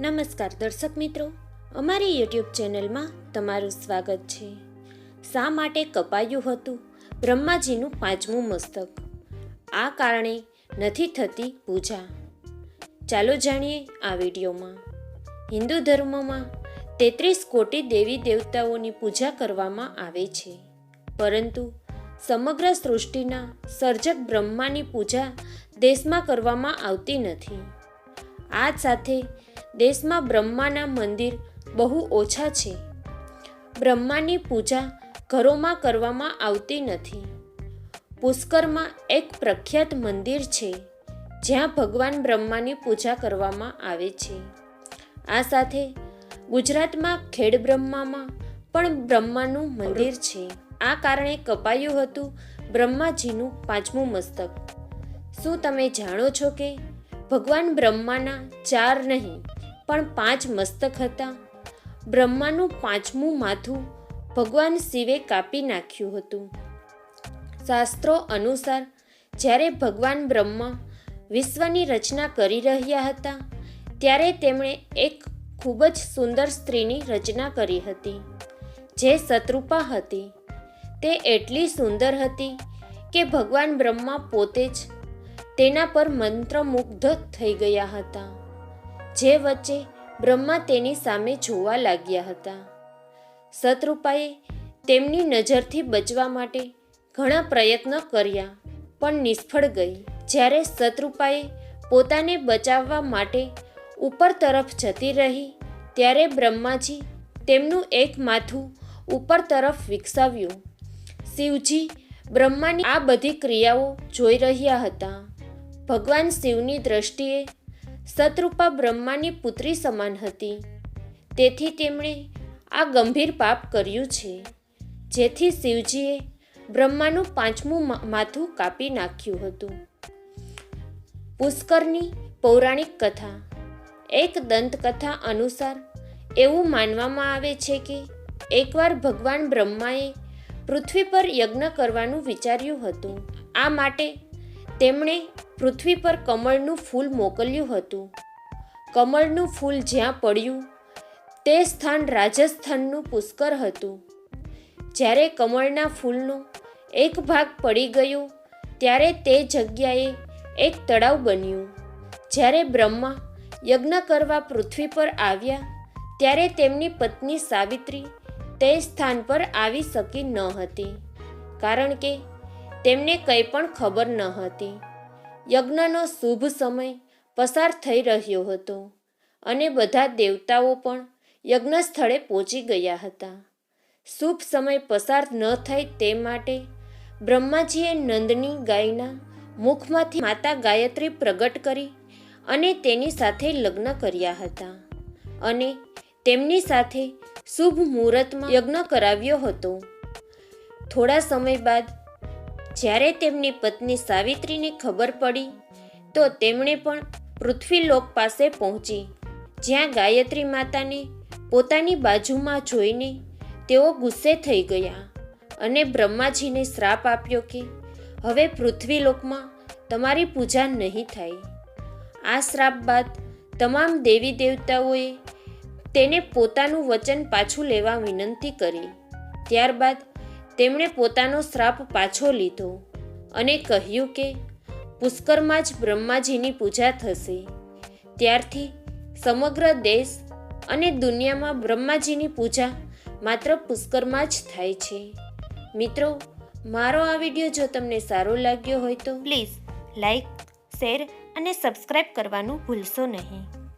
નમસ્કાર દર્શક મિત્રો, અમારી યુટ્યુબ ચેનલમાં તમારું સ્વાગત છે. શા માટે કપાયું હતું? બ્રહ્માજીનું પાંચમું મસ્તક. આ કારણે નથી થતી પૂજા. ચાલો જાણીએ આ વિડીયોમાં. હિન્દુ ધર્મમાં તેત્રીસ કોટી દેવી દેવતાઓની પૂજા કરવામાં આવે છે. પરંતુ સમગ્ર સૃષ્ટિના સર્જક બ્રહ્માની પૂજા દેશમાં કરવામાં આવતી નથી. આ સાથે દેશમાં બ્રહ્માના મંદિર બહુ ઓછા છે. બ્રહ્માની પૂજા ઘરોમાં કરવામાં આવતી નથી. પુષ્કરમાં એક પ્રખ્યાત મંદિર છે, જ્યાં ભગવાન બ્રહ્માની પૂજા કરવામાં આવે છે. આ સાથે ગુજરાતમાં ખેડ બ્રહ્મામાં પણ બ્રહ્માનું મંદિર છે. આ કારણે કપાયું હતું બ્રહ્માજીનું પાંચમું મસ્તક. શું તમે જાણો છો કે ભગવાન બ્રહ્માના ચાર નહીં પણ પાંચ મસ્તક હતા. બ્રહ્માનું પાંચમું માથું ભગવાન શિવે કાપી નાખ્યું હતું. શાસ્ત્રો અનુસાર, જ્યારે ભગવાન બ્રહ્મા વિશ્વની રચના કરી રહ્યા હતા, ત્યારે તેમણે એક ખૂબ જ સુંદર સ્ત્રીની રચના કરી હતી, જે શત્રુપા હતી. તે એટલી સુંદર હતી કે ભગવાન બ્રહ્મા પોતે જ તેના પર મંત્રમુગ્ધ થઈ ગયા હતા. જે વચ્ચે બ્રહ્મા તેની સામે જોવા લાગ્યા હતા. શત્રુપાએ તેમની નજરથી બચવા માટે ઘણા પ્રયત્ન કર્યા, પણ નિષ્ફળ ગઈ. જ્યારે શત્રુપાએ પોતાને બચાવવા માટે ઉપર તરફ જતી રહી, ત્યારે બ્રહ્માજી તેમનું એક માથું ઉપર તરફ વિકસાવ્યું. શિવજી બ્રહ્માની આ બધી ક્રિયાઓ જોઈ રહ્યા હતા. ભગવાન શિવની દ્રષ્ટિએ શત્રુપા બ્રહ્માની પુત્રી સમાન હતી. તેથી તેમણે આ ગંભીર પાપ કર્યું છે. જેથી શિવજીએ બ્રહ્માનું પાંચમું માથું કાપી નાખ્યું હતું. પુષ્કરની પૌરાણિક કથા. એક દંતકથા અનુસાર એવું માનવામાં આવે છે કે એકવાર ભગવાન બ્રહ્માએ પૃથ્વી પર યજ્ઞ કરવાનું વિચાર્યું હતું. આ માટે તેમણે પૃથ્વી પર કમળનું ફૂલ મોકલ્યું હતું. કમળનું ફૂલ જ્યાં પડ્યું, તે સ્થાન રાજસ્થાનનું પુષ્કર હતું. જ્યારે કમળના ફૂલનો એક ભાગ પડી ગયો, ત્યારે તે જગ્યાએ એક તળાવ બન્યું. જ્યારે બ્રહ્મા યજ્ઞ કરવા પૃથ્વી પર આવ્યા, ત્યારે તેમની પત્ની સાવિત્રી તે સ્થાન પર આવી શકી ન હતી. કારણ કે તેમને કંઈ પણ ખબર ન હતી. યજ્ઞનો શુભ સમય પસાર થઈ રહ્યો હતો અને બધા દેવતાઓ પણ યજ્ઞ સ્થળે પહોંચી ગયા હતા. શુભ સમય પસાર ન થાય તે માટે બ્રહ્માજીએ નંદની ગાયના મુખમાંથી માતા ગાયત્રી પ્રગટ કરી અને તેની સાથે લગ્ન કર્યા હતા અને તેમની સાથે શુભ મુહૂર્તમાં યજ્ઞ કરાવ્યો હતો. થોડા સમય બાદ જ્યારે તેમની પત્ની સાવિત્રીને ખબર પડી, તો તેમણે પણ પૃથ્વીલોક પાસે પહોંચી. જ્યાં ગાયત્રી માતાને પોતાની બાજુમાં જોઈને તેઓ ગુસ્સે થઈ ગયા અને બ્રહ્માજીને શ્રાપ આપ્યો કે, હવે પૃથ્વીલોકમાં તમારી પૂજા નહીં થાય. આ શ્રાપ બાદ તમામ દેવી દેવતાઓએ તેને પોતાનું વચન પાછું લેવા વિનંતી કરી. ત્યારબાદ તેમણે પોતાનો શ્રાપ પાછો લીધો અને કહ્યું કે, પુષ્કરમાં જ બ્રહ્માજીની પૂજા થશે. ત્યારથી સમગ્ર દેશ અને દુનિયામાં બ્રહ્માજીની પૂજા માત્ર પુષ્કરમાં જ થાય છે. મિત્રો, મારો આ વીડિયો જો તમને સારો લાગ્યો હોય તો પ્લીઝ લાઈક શેર અને સબસ્ક્રાઈબ કરવાનું ભૂલશો નહીં.